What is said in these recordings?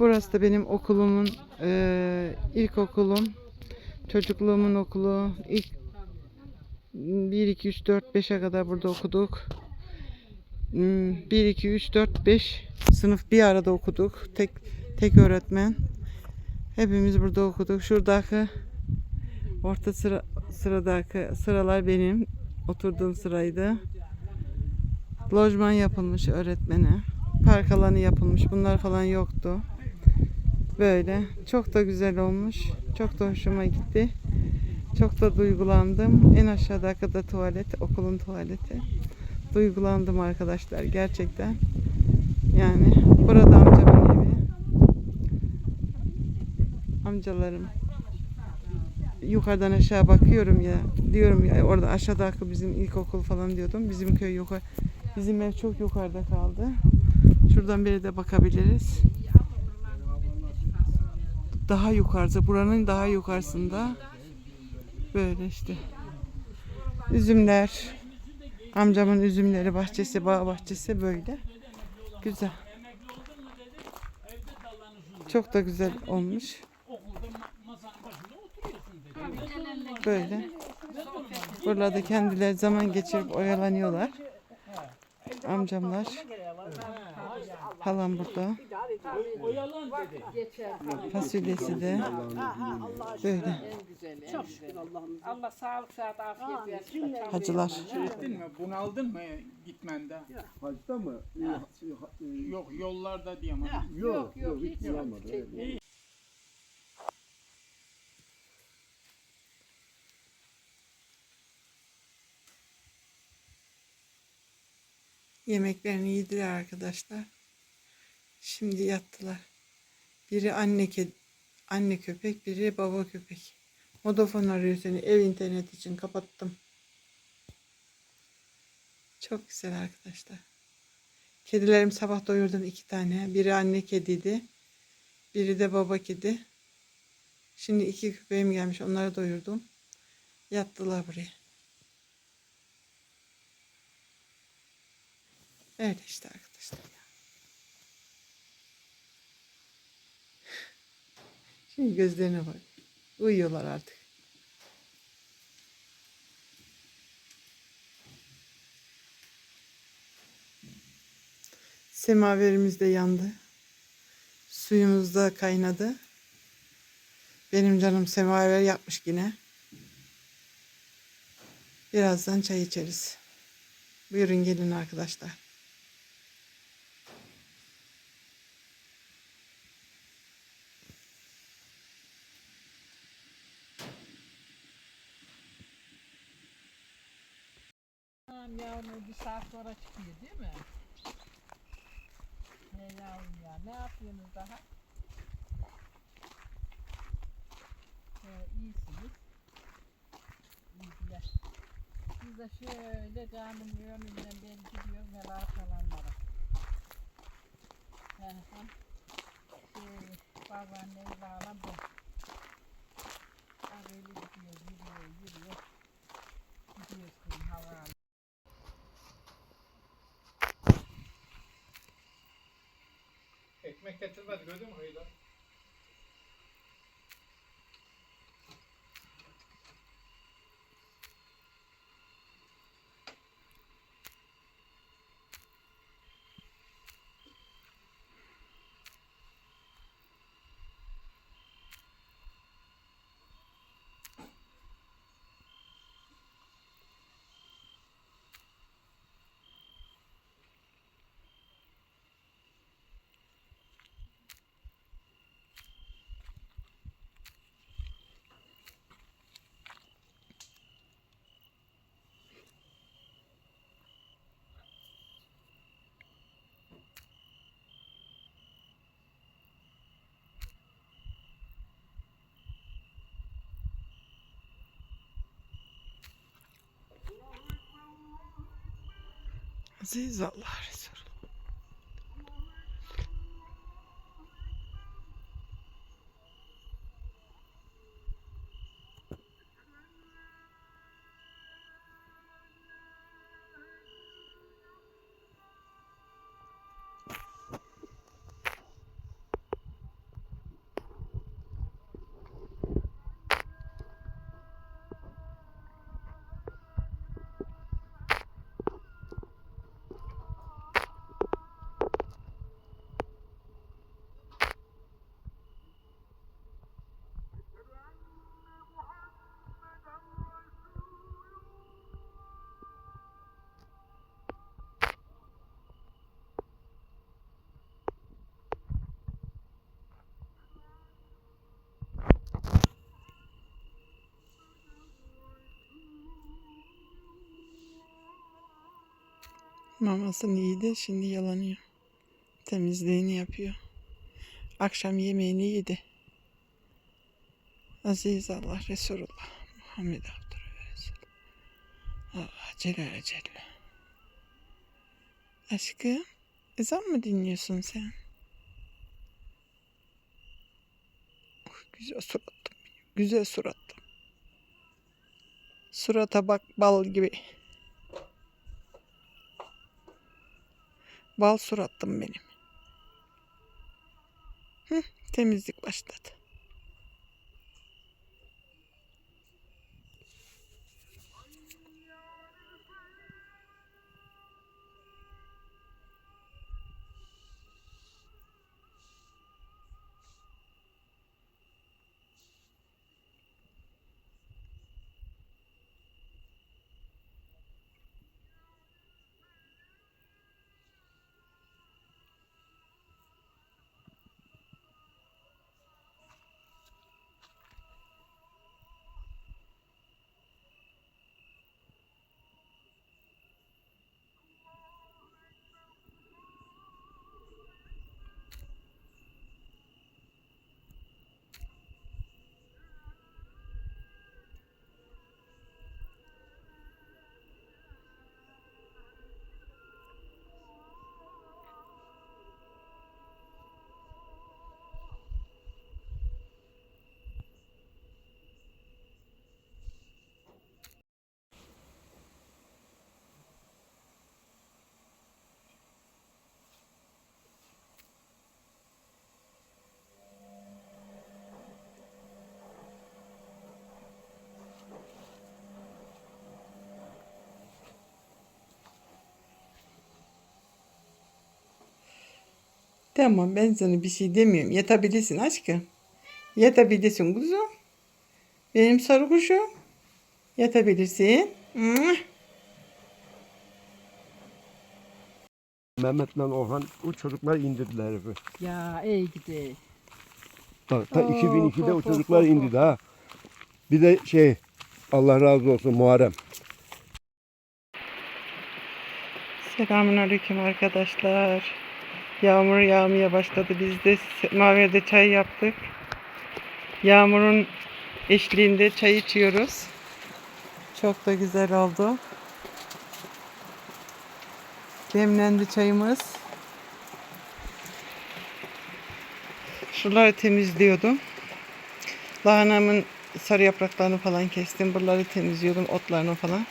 Burası da benim okulumun eee ilkokulum. Çocukluğumun okulu. İlk 1 2 3 4 5'e kadar burada okuduk. 1 2 3 4 5 sınıf bir arada okuduk. Tek tek öğretmen. Hepimiz burada okuduk. Şuradaki orta sıra sıradaki sıralar benim oturduğum sıraydı. Lojman yapılmış öğretmene. Park alanı yapılmış. Bunlar falan yoktu. Böyle. Çok da güzel olmuş. Çok da hoşuma gitti. Çok da duygulandım. En aşağıdaki da tuvalet. Okulun tuvaleti. Duygulandım arkadaşlar. Gerçekten. Yani burada amcamın evi. Amcalarım. Yukarıdan aşağı bakıyorum ya. Diyorum ya orada aşağıdaki bizim ilkokul falan diyordum. Bizim köy yukarı. Bizim ev çok yukarıda kaldı. Şuradan beri de bakabiliriz. Daha yukarıda, buranın daha yukarısında böyle işte üzümler, amcamın üzümleri bahçesi, bağ bahçesi böyle güzel. Çok da güzel olmuş. Böyle. Buralarda kendileri zaman geçirip oyalanıyorlar. Amcamlar. Halam burada. Fasulyesi de böyle. Çok şükür Allah'ımıza. Allah sağlık sıhhat afiyet versin. Hacılar. Şey ettin mi? Bunaldın mı gitmende? Hacda mı? Yok yollarda diyemem. Yok yok hiç olmadı. öyle. Yemeklerini yediler arkadaşlar. Şimdi yattılar. Biri anne kedi, anne köpek, biri baba köpek. Vodafone arıyor seni ev internet için kapattım. Çok güzel arkadaşlar. Kedilerim sabah doyurdum iki tane. Biri anne kediydi. Biri de baba kedi. Şimdi iki köpeğim gelmiş. Onları doyurdum. Yattılar buraya. Öyle işte arkadaşlar. ya. Şimdi gözlerine bak. Uyuyorlar artık. Semaverimiz de yandı. Suyumuz da kaynadı. Benim canım semaver yapmış yine. Birazdan çay içeriz. Buyurun gelin arkadaşlar. Tamam yavrum bir saat sonra çıkıyor değil mi? He yavrum ya ne yapıyorsunuz daha? He, iyisiniz. İyiler. Biz de şöyle caminin önünden beri gidiyoruz hele arkalanlara. He he. Şey, babaanneyi bağlam bu. Böyle gidiyor, yürüyor, yürüyor. Gidiyoruz kızım hava Aziz Allah Resulü. Mamasını iyiydi şimdi yalanıyor. Temizliğini yapıyor. Akşam yemeğini yedi. Aziz Allah Resulullah Muhammed Abdülhamid Allah Celle Celle. Aşkım ezan mı dinliyorsun sen? Oh, güzel surattım. Güzel surattım. Surata bak bal gibi. Bal surattım benim. Hı, temizlik başladı. Tamam ben sana bir şey demiyorum. Yatabilirsin aşkım. Yatabilirsin kuzum. Benim sarı kuşum. Yatabilirsin. Mehmet'le Orhan o çocuklar indirdiler herifi. Ya iyi gidi. Ta, ta Oo, 2002'de o çocuklar indi ha. Bir de şey Allah razı olsun Muharrem. Selamünaleyküm arkadaşlar. Yağmur yağmaya başladı. Biz de Maver'de çay yaptık. Yağmurun eşliğinde çay içiyoruz. Çok da güzel oldu. Demlendi çayımız. Şuraları temizliyordum. Lahanamın sarı yapraklarını falan kestim. Buraları temizliyordum, otlarını falan.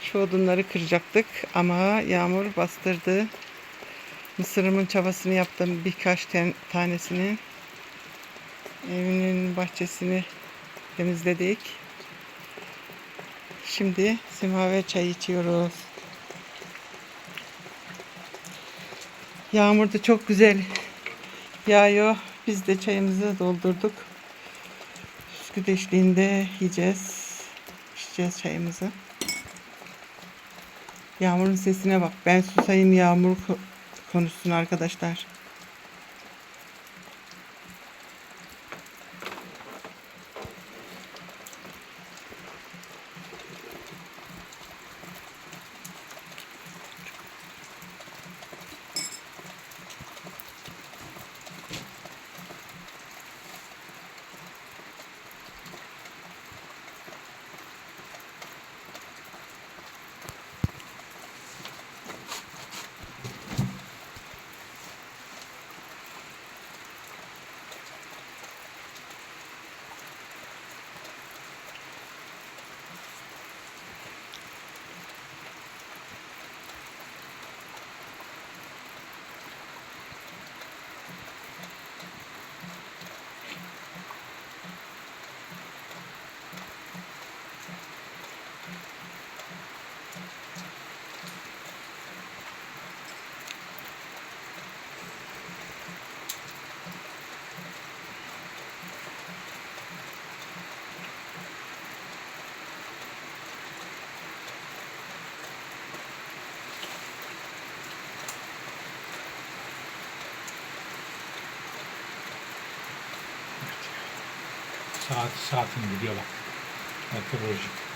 Şu odunları kıracaktık ama yağmur bastırdı. Mısırımın çabasını yaptım birkaç ten- tanesini. Evinin bahçesini temizledik. Şimdi simaver çay içiyoruz. Yağmur da çok güzel yağıyor. Biz de çayımızı doldurduk. Süt eşliğinde yiyeceğiz. İçeceğiz çayımızı. Yağmurun sesine bak. Ben susayım yağmur konuşsun arkadaşlar. Saat saatini gidiyor bak. Meteoroloji.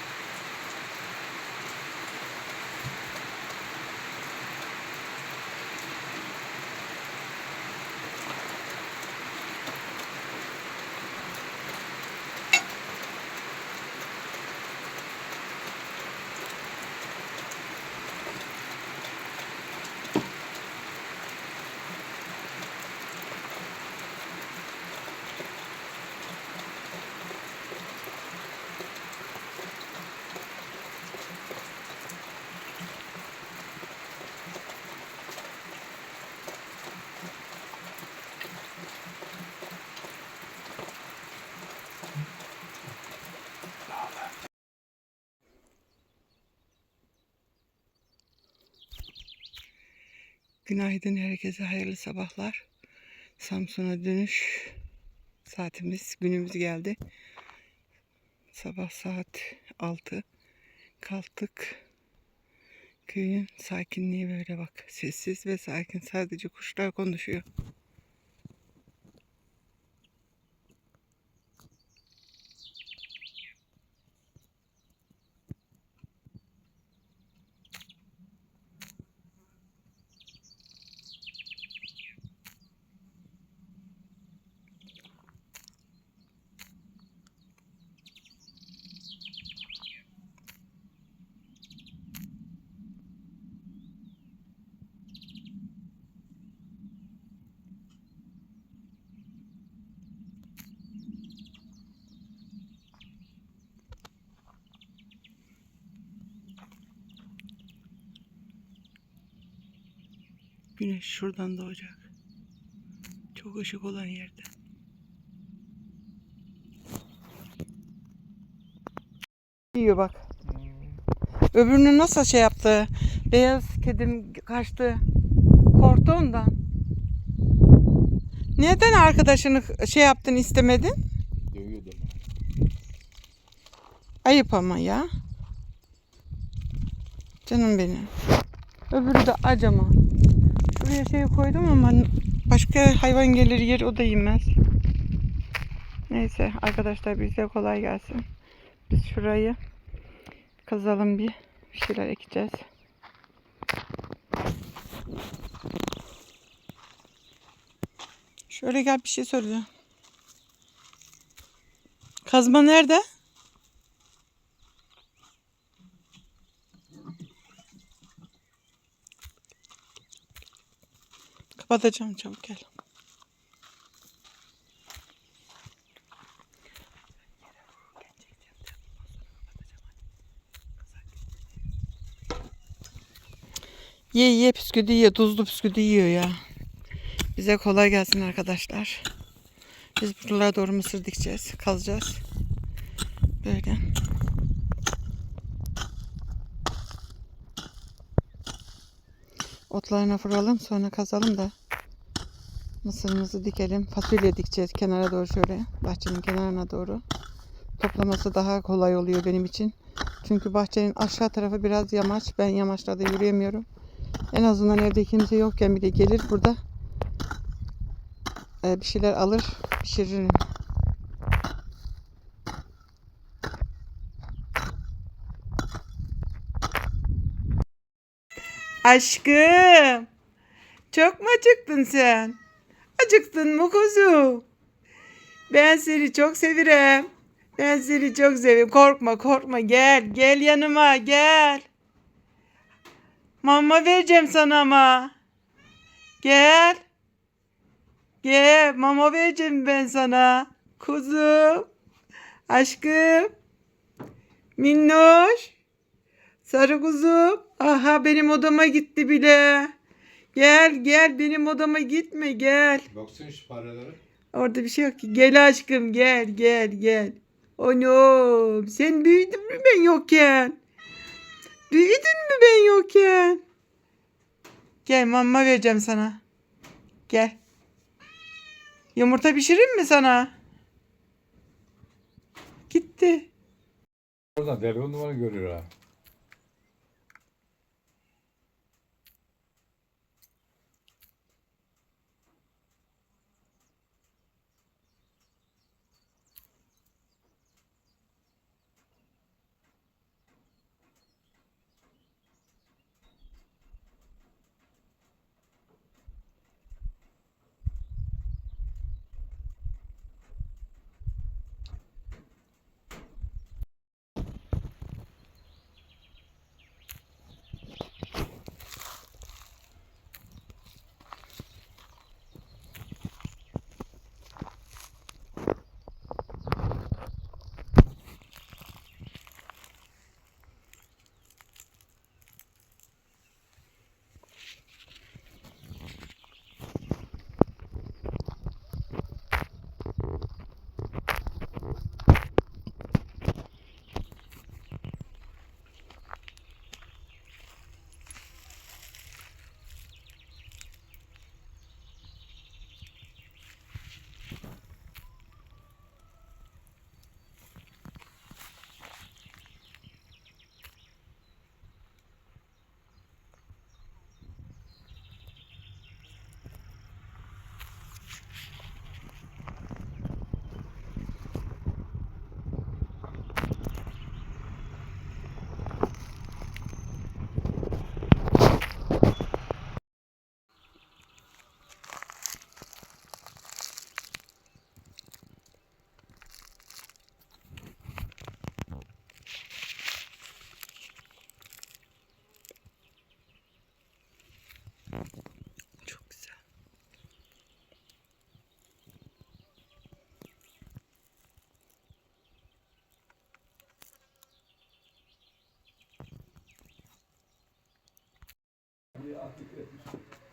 Günaydın herkese hayırlı sabahlar. Samsun'a dönüş saatimiz günümüz geldi. Sabah saat 6 kalktık. Köyün sakinliği böyle bak. Sessiz ve sakin. Sadece kuşlar konuşuyor. Güneş şuradan doğacak. Çok ışık olan yerde. Yiyor bak. Öbürünü nasıl şey yaptı? Beyaz kedim kaçtı. Korktu ondan. Neden arkadaşını şey yaptın istemedin? Dövüyordu. Ayıp ama ya. Canım benim. Öbürü de acama. Şuraya şey koydum ama başka hayvan gelir yer o da yemez. Neyse arkadaşlar bize kolay gelsin. Biz şurayı kazalım bir. Bir şeyler ekeceğiz. Şöyle gel bir şey söyleyeceğim. Kazma nerede? Kapatacağım çabuk gel. Ye ye püsküdü ye tuzlu püsküdü yiyor ya. Bize kolay gelsin arkadaşlar. Biz buralara doğru mısır dikeceğiz. Kazacağız. Böyle. Otlarına vuralım sonra kazalım da mısırımızı dikelim. Fasulye dikeceğiz kenara doğru şöyle. Bahçenin kenarına doğru. Toplaması daha kolay oluyor benim için. Çünkü bahçenin aşağı tarafı biraz yamaç. Ben yamaçlarda yürüyemiyorum. En azından evde kimse yokken bile gelir burada e, bir şeyler alır pişiririm. Aşkım. Çok mu acıktın sen? Acıktın mı kuzum? Ben seni çok severim. Ben seni çok seviyorum. Korkma korkma gel. Gel yanıma gel. Mama vereceğim sana ama. Gel. Gel mama vereceğim ben sana. Kuzum. Aşkım. Minnoş. Sarı kuzum. Aha benim odama gitti bile. Gel gel benim odama gitme gel. Baksana şu paraları. Orada bir şey yok ki. Gel aşkım gel gel gel. Oğlum sen büyüdün mü ben yokken? Büyüdün mü ben yokken? Gel mama vereceğim sana. Gel. Yumurta pişireyim mi sana? Gitti. Oradan telefon numara görüyor ha.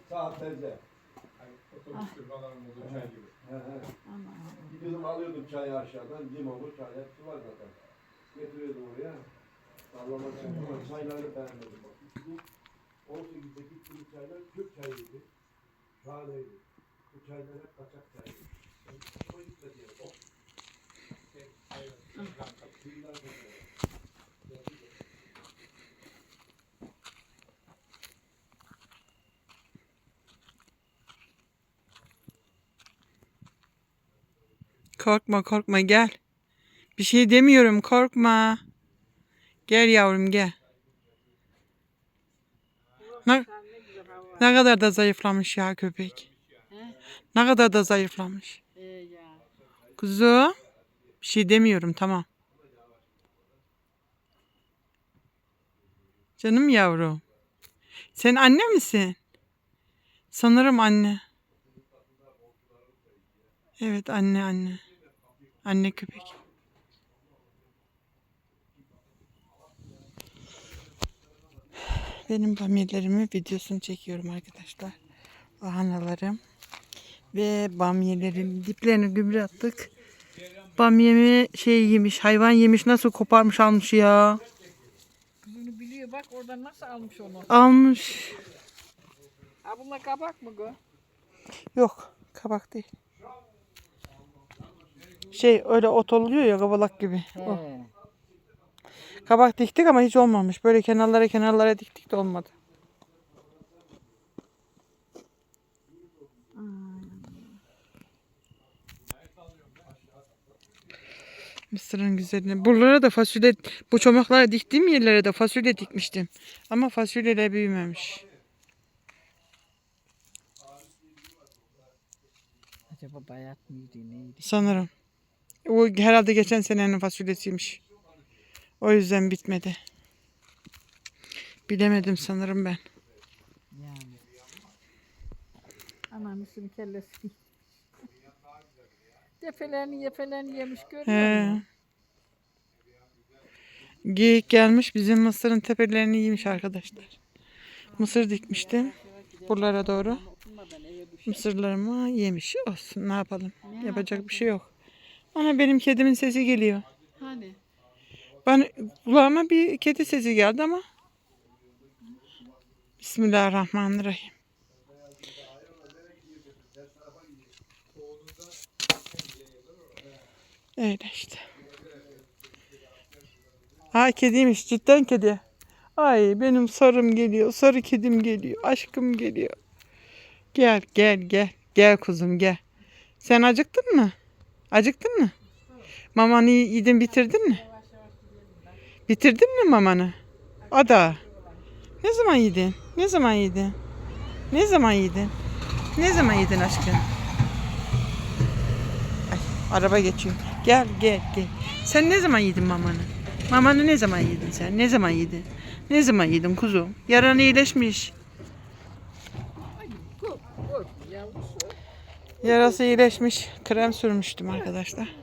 Saatlerce. Otobüs falan oldu çay gibi. He he. Ama Gidiyordum alıyordum çayı aşağıdan. Limonlu çay hepsi var zaten. Getiriyordum oraya. Sallamak için ama çayları beğenmedim. Bak. İçtiğim 18'deki içtiğim çaylar Türk çayıydı. Şahaneydi. Bu çaylar hep kaçak çaydı. Ben hoşuma gitmedi yani. Oh. Suyundan kaçıyor. Korkma korkma gel. Bir şey demiyorum korkma. Gel yavrum gel. Ne, ne kadar da zayıflamış ya köpek. Ne kadar da zayıflamış. Kuzu. Bir şey demiyorum tamam. Canım yavrum. Sen anne misin? Sanırım anne. Evet anne anne. Anne köpek. Benim bamyelerimi videosunu çekiyorum arkadaşlar. Lahanalarım. Ve bamyelerin diplerini gübre attık. Bamyemi şey yemiş, hayvan yemiş. Nasıl koparmış almış ya. Kızını biliyor bak oradan nasıl almış onu. Almış. Ha bunlar kabak mı bu? Yok, kabak değil. Şey öyle ot oluyor ya kabalak gibi. O. He. Kabak diktik ama hiç olmamış. Böyle kenarlara kenarlara diktik de olmadı. Mısırın güzelliği. Buralara da fasulye, bu çomaklara diktiğim yerlere de fasulye dikmiştim. Ama fasulyeler büyümemiş. Acaba bayat mıydı neydi? Sanırım. O herhalde geçen senenin fasulyesiymiş. O yüzden bitmedi. Bilemedim sanırım ben. Yani. Anamızın kellesi. Defelerini yefelerini yemiş görüyor He. musun? Geyik gelmiş bizim mısırın tepelerini yemiş arkadaşlar. Mısır dikmiştim. Buralara doğru. Oturmadan eve düş. Mısırlarımı yemiş. Olsun ne yapalım. Yapacak bir şey yok. Ana benim kedimin sesi geliyor. Hani? Ben kulağıma bir kedi sesi geldi ama. Bismillahirrahmanirrahim. Öyle işte. Ha kediymiş cidden kedi. Ay benim sarım geliyor. Sarı kedim geliyor. Aşkım geliyor. Gel gel gel. Gel kuzum gel. Sen acıktın mı? Acıktın mı? Mamanı yedin bitirdin mi? Bitirdin mi mamanı? Ada. Ne zaman yedin? Ne zaman yedin? Ne zaman yedin? Ne zaman yedin aşkım? Ay, araba geçiyor. Gel gel gel. Sen ne zaman yedin mamanı? Mamanı ne zaman yedin sen? Ne zaman yedin? Ne zaman yedin kuzum? Yaran iyileşmiş. Yarası iyileşmiş. Krem sürmüştüm arkadaşlar.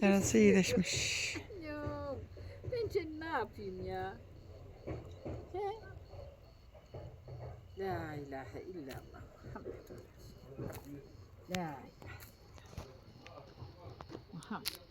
Yarası iyileşmiş. Ben seni ne yapayım ya? La ilahe illallah. La ilahe. Muhammed.